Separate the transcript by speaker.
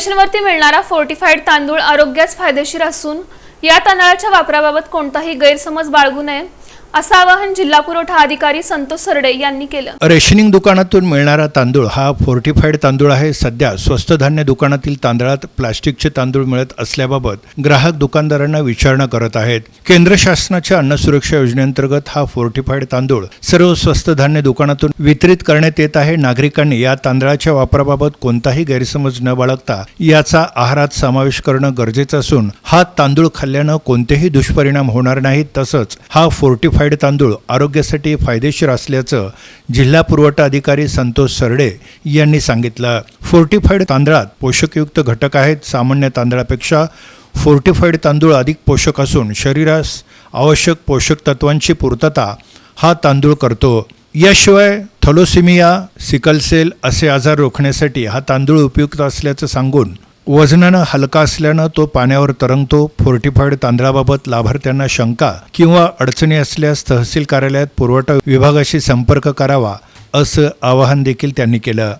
Speaker 1: रेशनवरती मिळणारा फोर्टिफाईड तांदूळ आरोग्यास फायदेशीर असून या तांदळाच्या वापराबाबत कोणताही गैरसमज बाळगू नये. असं आवाहन जिल्हा पुरवठा अधिकारी संतोष सरडे यांनी केलं.
Speaker 2: रेशनिंग दुकानातून मिळणारा तांदूळ हा फोर्टिफाईड तांदूळ आहे. सध्या स्वस्त धान्य दुकानातील तांदळात प्लास्टिकचे तांदूळ मिळत असल्याबाबत ग्राहक दुकानदारांना विचारणा करत आहेत. केंद्र शासनाच्या अन्न सुरक्षा योजनेअंतर्गत हा फोर्टिफाईड तांदूळ सर्व स्वस्त धान्य दुकानातून वितरित करण्यात येत आहे. नागरिकांनी या तांदळाच्या वापराबाबत कोणताही गैरसमज न बाळगता याचा आहारात समावेश करणं गरजेचं असून हा तांदूळ खाल्ल्यानं कोणतेही दुष्परिणाम होणार नाहीत. तसंच हा फोर्टिफाईड तांदूळ आरोग्यासाठी फायदेशीर असल्याचं जिल्हा पुरवठा अधिकारी संतोष सरडे यांनी सांगितलं. फोर्टिफाईड तांदळात पोषकयुक्त घटक आहेत. सामान्य तांदळापेक्षा फोर्टिफाईड तांदूळ अधिक पोषक असून शरीरास आवश्यक पोषक तत्वांची पूर्तता हा तांदूळ करतो. याशिवाय थलोसिमिया सिकलसेल असे आजार रोखण्यासाठी हा तांदूळ उपयुक्त असल्याचं सांगून वजनानं हलका असल्यानं तो पाण्यावर तरंगतो. फोर्टिफाईड तांदळाबाबत लाभार्थ्यांना शंका किंवा अडचणी असल्यास तहसील कार्यालयात पुरवठा विभागाशी संपर्क करावा असं आवाहन देखील त्यांनी केलं.